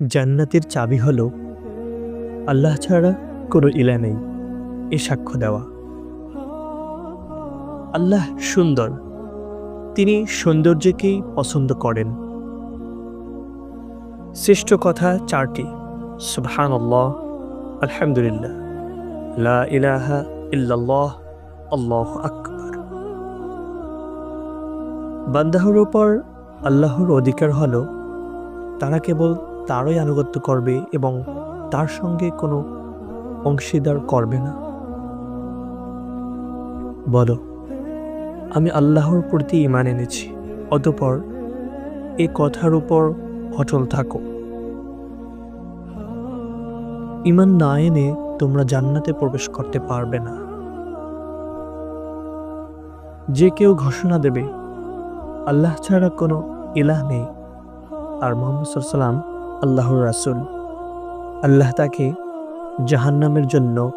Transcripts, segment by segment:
জান্নাতের চাবি হল, আল্লাহ ছাড়া কোনো ইলা নেই, এ সাক্ষ্য দেওয়া। আল্লাহ সুন্দর, তিনি সৌন্দর্যকেই পছন্দ করেন। শ্রেষ্ঠ কথা চারটি সুবহান আল্লাহ আলহামদুলিল্লাহ, লা ইলাহা ইল্লাল্লাহ, আল্লাহ আকবার। বান্দাহর উপর আল্লাহর অধিকার হলো, তারা কেবল তারই আনুগত্য করবে এবং তার সঙ্গে কোনো অংশীদার করবে না। বলো, আমি আল্লাহর প্রতি ইমান এনেছি, অতপর এ কথার উপর অটল থাকো। ইমান না এনে তোমরা জান্নাতে প্রবেশ করতে পারবে না। যে কেউ ঘোষণা দেবে, আল্লাহ ছাড়া কোনো ইলাহ নেই। আর মোহাম্মদ সাল্লাম আল্লাহর রাসূল। আল্লাহ তাকে জাহান্নামের জন্য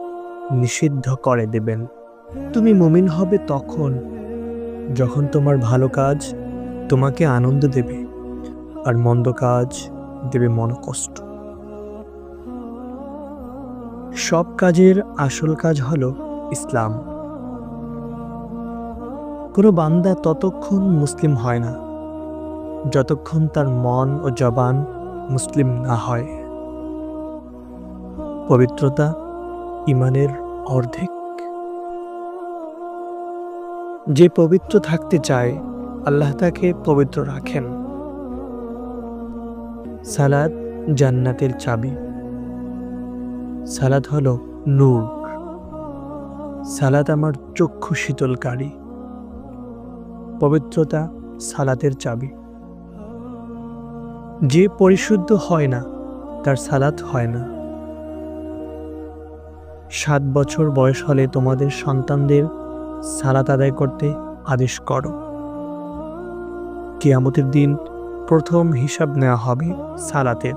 নিষিদ্ধ করে দেবেন। তুমি মুমিন হবে তখন যখন তোমার ভালো কাজ তোমাকে আনন্দ দেবে আর মন্দ কাজ দেবে মনকষ্ট সব কাজের আসল কাজ হলো ইসলাম। কোনো বান্দা ততক্ষণ মুসলিম হয় না। যতক্ষণ তার মন ও জবান মুসলিম না হয়। পবিত্রতা ইমানের অর্ধেক। যে পবিত্র থাকতে চায়, আল্লাহ তাকে পবিত্র রাখেন। সালাদ জান্নাতের চাবি। সালাদ হল নূর। সালাদ আমার চক্ষু শীতলকারী। পবিত্রতা সালাতের চাবি। যে পরিশুদ্ধ হয় না, তার সালাত হয় না। সাত বছর বয়স হলে তোমাদের সন্তানদের সালাত আদায় করতে আদেশ করো। কেয়ামতের দিন প্রথম হিসাব নেওয়া হবে সালাতের।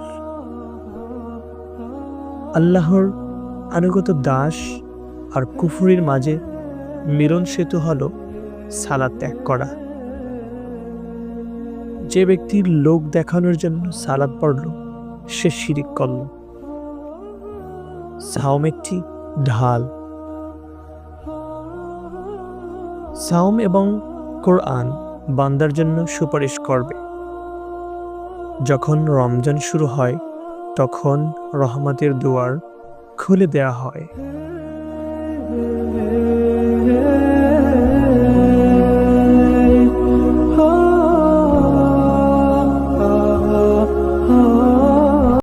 আল্লাহর আনুগত দাস আর কুফুরির মাঝে মিলন সেতু হল সালাত ত্যাগ করা। যে ব্যক্তির লোক দেখানোর জন্য সালাদ পড়ল, সে শিরিক করল। সাওম একটি ঢাল। সাওম এবং কোরআন বান্দার জন্য সুপারিশ করবে। যখন রমজান শুরু হয়, তখন রহমতের দুয়ার খুলে দেয়া হয়।